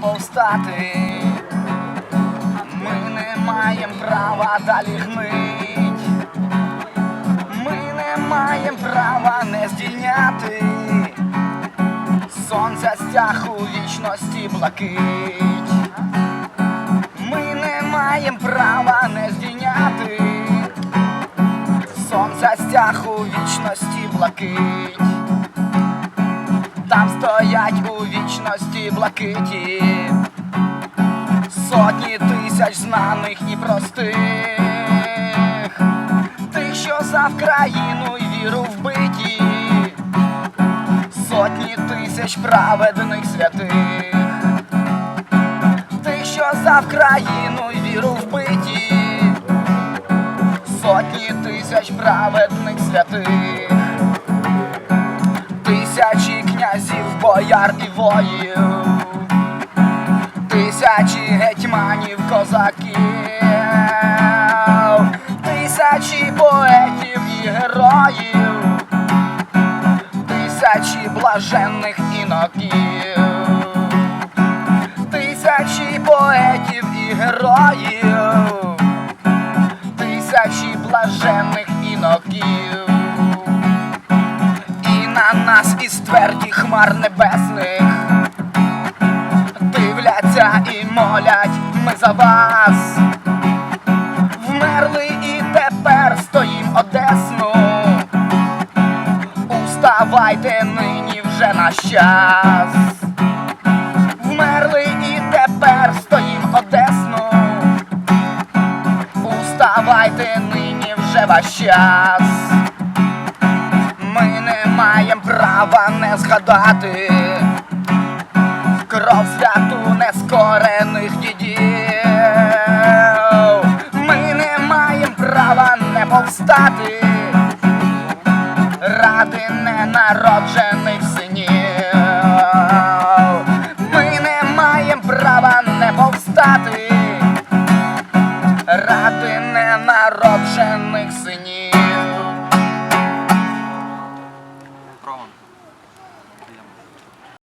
повстати. Ми не маємо права далі гнить. Ми не маємо права не здійняти. Сонця стяг у вічності блакить. Ми не маємо права не здійняти. Сонця стяг у вічності блакить. Там стоять у вічності блакиті. Сотні тисяч знаних і простих. Тих, що за Вкраїну й віру вбиті. Сотні тисяч праведних святих. Тих, що за Вкраїну й віру вбиті. Сотні тисяч праведних святих. Бояр і воїв, тисячі гетьманів, козаків, тисячі поетів і героїв, тисячі блаженних іноків, тисячі поетів і героїв, тисячі блаженних іноків із тверді хмар небесних дивляться і молять ми за вас. Вмерли і тепер стоїм одесно. Уставайте нині вже наш час. Вмерли і тепер стоїм одесно. Уставайте нині вже ваш час. Ми не права не згадати кров святу нескорених дідів. Ми не маємо права не повстати ради ненароджених синів. Ми не маємо права не повстати ради ненароджених синів.